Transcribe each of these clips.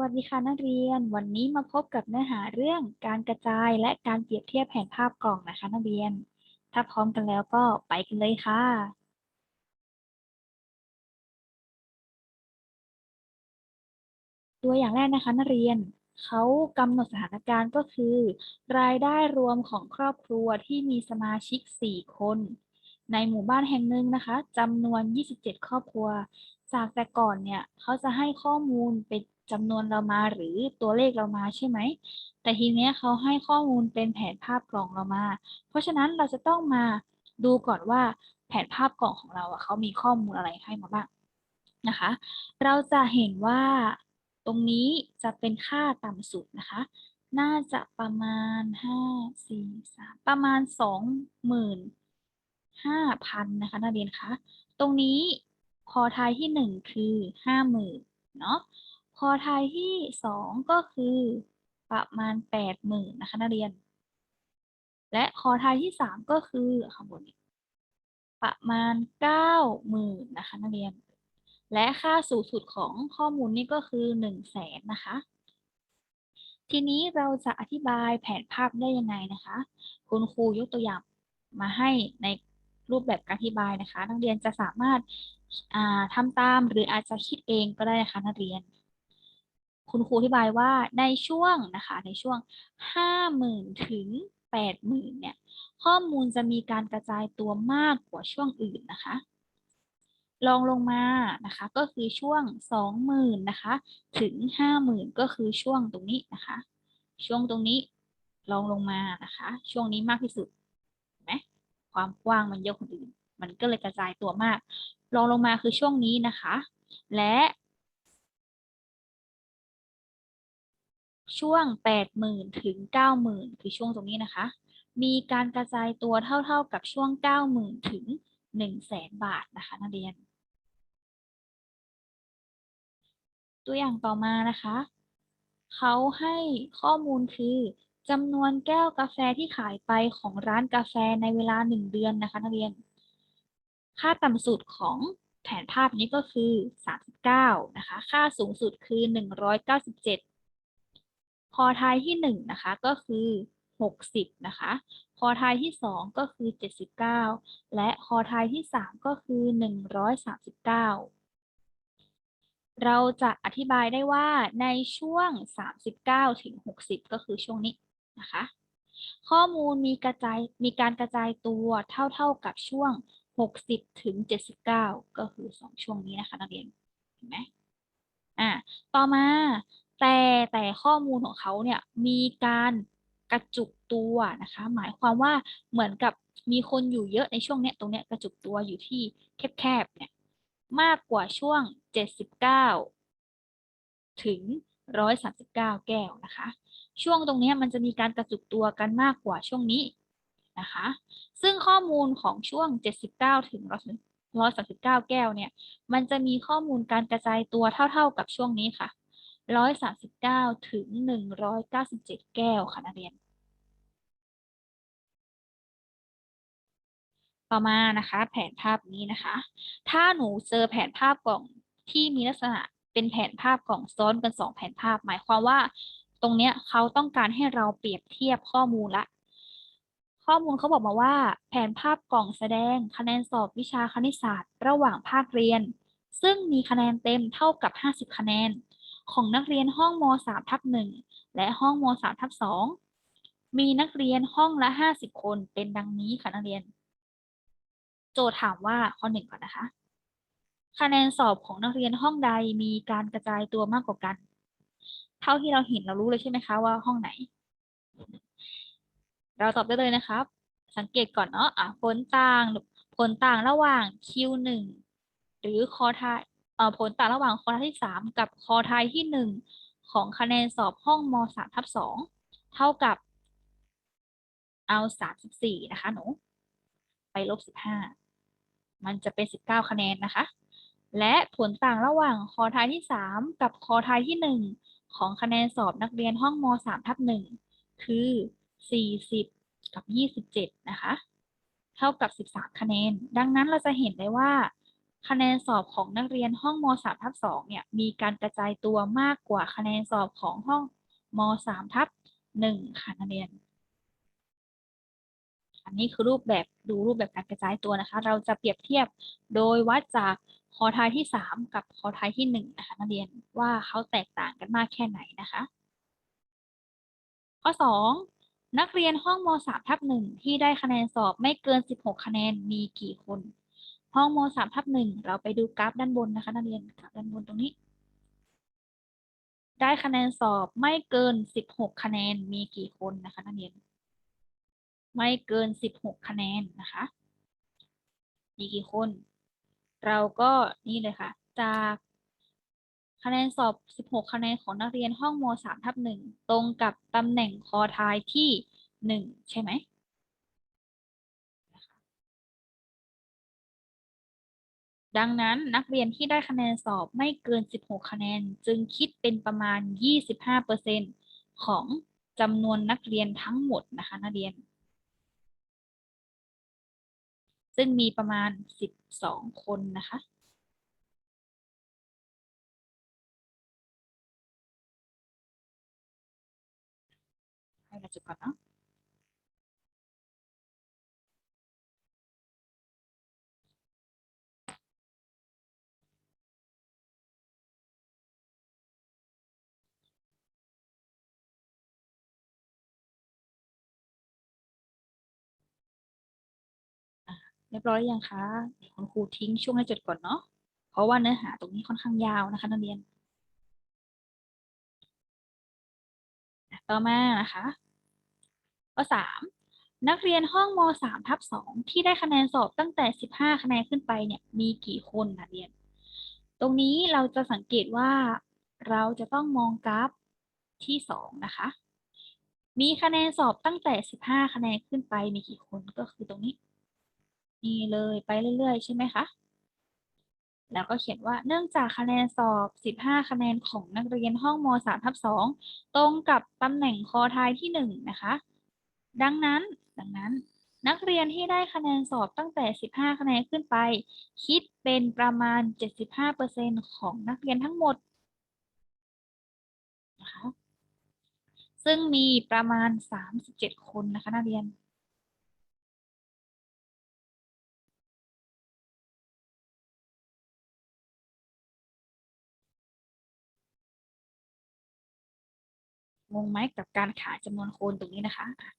วัสดีค่ะนักเรียน วันนี้มาพบกับเนื้อหาเรื่องการกระจายและการเปรียบเทียบแผนภาพกล่องนะคะนักเรียน ถ้าพร้อมกันแล้วก็ไปกันเลยค่ะ ตัวอย่างแรกนะคะนักเรียนเขากำหนดสถานการณ์ก็คือ รายได้รวมของครอบครัวที่มีสมาชิก 4 คน ในหมู่บ้านแห่งหนึ่งนะคะจำนวน 27 ครอบครัว จากแต่ก่อนเนี่ยเขาจะให้ข้อมูลเป็น จำนวนเรามาหรือตัวเลขเรามาใช่ไหม แต่ทีเนี้ยเขาให้ข้อมูลเป็นแผนภาพกล่องเรามา เพราะฉะนั้นเราจะต้องมาดูก่อนว่าแผนภาพกล่องของเราอะเขามีข้อมูลอะไรให้มาบ้างนะคะ เราจะเห็นว่าตรงนี้จะเป็นค่าต่ำสุดนะคะ น่าจะประมาณห้าสี่สามประมาณสองหมื่นห้าพันนะคะนักเรียนคะ ตรงนี้คอทายที่หนึ่งคือห้าหมื่นเนาะ อทายที่สองก็คือประมาณแปดหมื่นนะคะนักเรียน และคอทายที่สามก็คือข้างบนนี้ประมาณเก้าหมื่นนะคะนักเรียน และค่าสูงสุดของข้อมูลนี้ก็คือหนึ่งแสนนะคะ ทีนี้เราจะอธิบายแผนภาพได้ยังไงนะคะ คุณครูยกตัวอย่างมาให้ในรูปแบบการอธิบายนะคะ นักเรียนจะสามารถทำตามหรืออาจจะคิดเองก็ได้นะคะนักเรียน คุณครูอธิบายว่าในช่วงนะคะในช่วงห้าหมื่นถึงแปดหมื่นเนี่ย ข้อมูลจะมีการกระจายตัวมากกว่าช่วงอื่นนะคะลองลงมานะคะก็คือช่วงสองหมื่นนะคะถึงห้าหมื่นก็คือช่วงตรงนี้นะคะ ช่วงตรงนี้ลองลงมานะคะ ช่วงนี้มากที่สุดเห็นไหมความกว้างมันเยอะคนอื่น มันก็เลยกระจายตัวมากลองลงมาคือช่วงนี้นะคะ และ ช่วงแปดหมื่นถึงเก้าหมื่นคือช่วงตรงนี้นะคะ มีการกระจายตัวเท่าๆกับช่วงเก้าหมื่นถึงหนึ่งแสนบาทนะคะนักเรียน ตัวอย่างต่อมานะคะ เขาให้ข้อมูลคือจำนวนแก้วกาแฟที่ขายไปของร้านกาแฟในเวลาหนึ่งเดือนนะคะนักเรียน ค่าต่ำสุดของแผนภาพนี้ก็คือ 39 นะคะ ค่าสูงสุดคือ 197 พอท้ายที่ 1 นะคะ ก็คือ 60 นะคะ คอท้ายที่ 2 ก็คือ 79 และคอท้ายที่ 3 ก็คือ 139 เราจะอธิบายได้ว่าในช่วง 39 ถึง 60 ก็คือช่วงนี้นะคะ ข้อมูลมีกระจายมีการกระจายตัวเท่าๆกับช่วง 60 ถึง 79 ก็คือ 2 ช่วงนี้นะคะนักเรียนเห็นไหมอ่าต่อมา แต่แต่ข้อมูลของเขาเนี่ยมีการกระจุกตัวนะคะ หมายความว่าเหมือนกับมีคนอยู่เยอะในช่วงเนี้ยตรงเนี้ยกระจุกตัวอยู่ที่แคบๆเนี่ยมากกว่าช่วง 79 ถึง 139 แก้วนะคะ ช่วงตรงนี้มันจะมีการกระจุกตัวกันมากกว่าช่วงนี้นะคะ ซึ่งข้อมูลของช่วง 79 ถึง 139 แก้วเนี่ย มันจะมีข้อมูลการกระจายตัวเท่า ๆกับช่วงนี้ค่ะ 139 ถึง 197 แก้วค่ะนักเรียน ต่อมานะคะ แผนภาพนี้นะคะ ถ้าหนูเจอแผนภาพกล่องที่มีลักษณะเป็นแผนภาพกล่องซ้อนกันสองแผนภาพ หมายความว่าตรงเนี้ยเขาต้องการให้เราเปรียบเทียบข้อมูลละข้อมูลเขาบอกมาว่า แผนภาพกล่องแสดงคะแนนสอบวิชาคณิตศาสตร์ ระหว่างภาคเรียน ซึ่งมีคะแนนเต็มเท่ากับ 50 คะแนน ของนักเรียนห้องม .3 ทับ1และห้องม .3 ทับ2มีนักเรียนห้องละ 50 คนเป็นดังนี้ค่ะนักเรียน โจทย์ถามว่าข้อหนึ่งก่อนนะคะ คะแนนสอบของนักเรียนห้องใดมีการกระจายตัวมากกว่ากัน เท่าที่เราเห็นเรารู้เลยใช่ไหมคะว่าห้องไหน เราตอบได้เลยนะครับ สังเกตก่อนเนาะอะผลต่างผลต่างระหว่าง Q1 หรือคอทาย ผลต่างระหว่างคอทายที่ 3 กับคอทายที่ 1 ของคะแนนสอบห้องม .3 ทับ2เท่ากับเอา 34 นะคะหนู ไปลบ 15 มันจะเป็น 19 คะแนนนะคะ และผลต่างระหว่างคอทายที่ 3 กับคอทายที่ 1 ของคะแนนสอบนักเรียนห้องม .3 ทับ1คือ 40 กับ 27 นะคะ เท่ากับ 13 คะแนน ดังนั้นเราจะเห็นได้ว่า คะแนนสอบของนักเรียนห้องม .3 ทับ2เนี่ยมีการกระจายตัวมากกว่าคะแนนสอบของห้องม .3 ทับ1ค่ะนักเรียน อันนี้คือรูปแบบดูรูปแบบการกระจายตัวนะคะ เราจะเปรียบเทียบโดยวัดจากคอทายที่ 3 กับคอทายที่1นะคะนักเรียนว่าเขาแตกต่างกันมากแค่ไหนนะคะ ข้อ 2 นักเรียนห้องม .3 ทับ1ที่ได้คะแนนสอบไม่เกิน 16 คะแนนมีกี่คน ห้องโม .3 ทับ1เราไปดูกราฟด้านบนนะคะนักเรียนกราฟด้านบนตรงนี้ ได้คะแนนสอบไม่เกิน16คะแนนมีกี่คนนะคะนักเรียน ไม่เกิน16คะแนนนะคะ มีกี่คน เราก็นี่เลยค่ะ จากคะแนนสอบ 16 คะแนนของนักเรียนห้องม .3 ทับ1ตรงกับตำแหน่งคอทายที่ 1 ใช่ไหม ดังนั้นนักเรียนที่ได้คะแนนสอบไม่เกิน 16 คะแนน จึงคิดเป็นประมาณ 25%ของจำนวนนักเรียนทั้งหมดนะคะนักเรียน ซึ่งมีประมาณ 12 คนนะคะให้เราจุดก่อนเนาะ รียบร้อยอยังคะเดี๋ยวคุณครูทิ้งช่วงให้จดก่อนเนาะเพราะว่าเนื้อหาตรงนี้ค่อนข้างยาวนะคะนักเรียน ต่อมานะคะข้อ3นักเรียนห้องม .3 ทับ2ที่ได้คะแนนสอบตั้งแต่ 15 คะแนนขึ้นไปเนี่ยมีกี่คนนักเรียน ตรงนี้เราจะสังเกตว่าเราจะต้องมองกราฟที่ 2 นะคะ มีคะแนนสอบตั้งแต่ 15 คะแนนขึ้นไปมีกี่คนก็คือตรงนี้ นี่เลยไปเรื่อยๆ ใช่ไหมคะ แล้วก็เขียนว่าเนื่องจากคะแนนสอบ 15 คะแนนของนักเรียนห้องม .3 ทับ2ตรงกับตำแหน่งคอทายที่ 1 นะคะ ดังนั้น ดังนั้นนักเรียนที่ได้คะแนนสอบตั้งแต่ 15 คะแนนขึ้นไป คิดเป็นประมาณ 75%ของนักเรียนทั้งหมดนะคะซึ่งมีประมาณ 37 คนนะคะนักเรียน งงไหมกับการขายจำนวนโคนตรงนี้นะคะอะ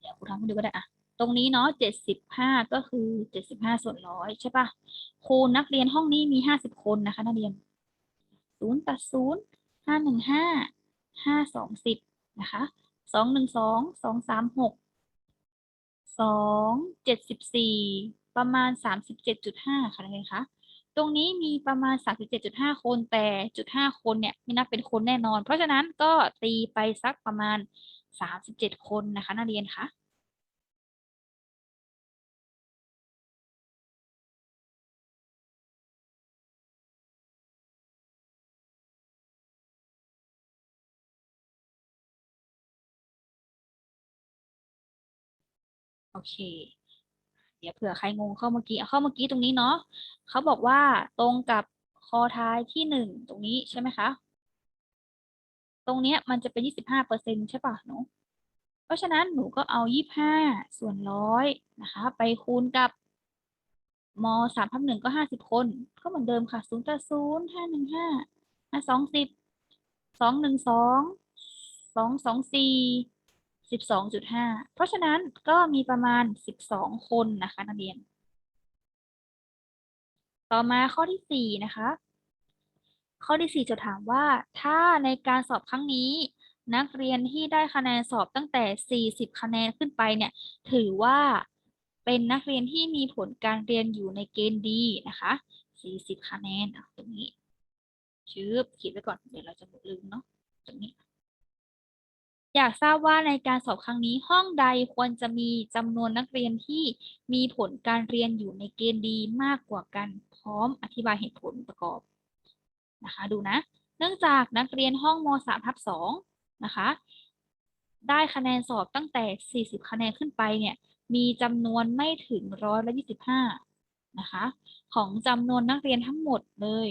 เดี๋ยวครูทำให้ดูก็ได้อะตรงนี้เนาะเจ็ดสิบห้าก็คือเจ็ดสิบห้าส่วนร้อยใช่ปะคูณนักเรียนห้องนี้มีห้าสิบคนนะคะ นักเรียนศูนย์ตัดศูนย์ห้าหนึ่งห้าห้าสองสิบนะคะสองหนึ่งสองสองสามหกสองเจ็ดสิบสี่ประมาณสามสิบเจ็ดจุดห้าค่ะนักเรียนคะ ตรงนี้มีประมาณ 37.5 คนแต่จุด5คนเนี่ยไม่นับเป็นคนแน่นอน เพราะฉะนั้นก็ตีไปสักประมาณ 37 คนนะคะนักเรียนคะโอเค เดี๋ยวเผื่อใครงงเข้าเมื่อกี้เอาข้าเมื่อกี้ตรงนี้เนาะเขาบอกว่าตรงกับคอท้ายที่หนึ่งตรงนี้ใช่ไหมคะ ตรงเนี้ยมันจะเป็น25เปอร์เซ็นต์ใช่ป่ะหนูเพราะฉะนั้นหนูก็เอา25ส่วนร้อยนะคะ ไปคูณกับมสามทับหนึ่งก็ห้าสิบคน ก็เหมือนเดิมค่ะศูนย์ต่อศูนย์ห้าหนึ่งห้าห้าสองสิบสองหนึ่งสองสองสองสี่ สิบสองจุดห้าเพราะฉะนั้นก็มีประมาณสิบสองคนนะคะนักเรียน ต่อมาข้อที่สี่นะคะ ข้อที่สี่จะถามว่า ถ้าในการสอบครั้งนี้ นักเรียนที่ได้คะแนนสอบตั้งแต่ 40 คะแนนขึ้นไปเนี่ย ถือว่าเป็นนักเรียนที่มีผลการเรียนอยู่ในเกณฑ์ดีนะคะ 40 คะแนนตรงนี้ชืบขีดไว้ก่อน เดี๋ยวเราจะลืมเนาะตรงนี้ อยากทราบว่าในการสอบครั้งนี้ห้องใดควรจะมีจำนวนนักเรียนที่มีผลการเรียนอยู่ในเกณฑ์ดีมากกว่ากันพร้อมอธิบายเหตุผลประกอบนะคะ ดูนะ เนื่องจากนักเรียนห้องม .3 ทับ2นะคะ ได้คะแนนสอบตั้งแต่ 40 คะแนนขึ้นไปเนี่ย มีจำนวนไม่ถึงร้อยละ25นะคะ ของจำนวนนักเรียนทั้งหมดเลย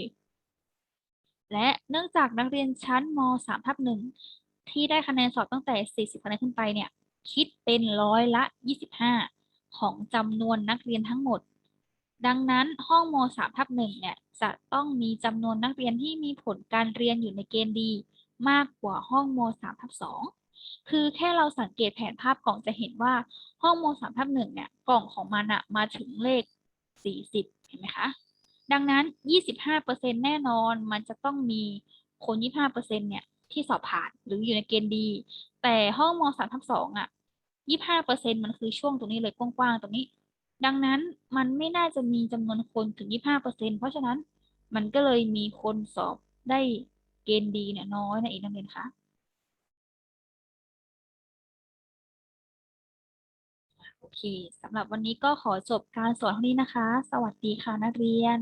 และเนื่องจากนักเรียนชั้นม3ทับ1 ที่ได้คะแนนสอบตั้งแต่ 40คะแนนขึ้นไปเนี่ย คิดเป็นร้อยละ 25 ของจำนวนนักเรียนทั้งหมด ดังนั้นห้องม3ทับ1เนี่ย จะต้องมีจำนวนนักเรียนที่มีผลการเรียนอยู่ในเกณฑ์ดี มากกว่าห้องม3ทับ2คือแค่เราสังเกตแผนภาพกล่องจะเห็นว่าห้องม3ทับ1เนี่ยกล่องของมันอะมาถึงเลข 40 เห็นไหมคะ ดังนั้น 25%แน่นอนมันจะต้องมีคน 25%เนี่ย ที่สอบผ่านหรืออยู่ในเกณฑ์ดี แต่ห้องม3ทับ2อะ25%มันคือช่วงตรงนี้เลยกว้างๆตรงนี้ ดังนั้นมันไม่น่าจะมีจำนวนคนถึง25%เปอร์เซ็นเพราะฉะนั้นมันก็เลยมีคนสอบได้เกณฑ์ดีเนี่ยน้อยนะอีกนักเรียนคะโอเคสำหรับวันนี้ก็ขอจบการสอนเท่านี้นะคะ สวัสดีค่ะนักเรียน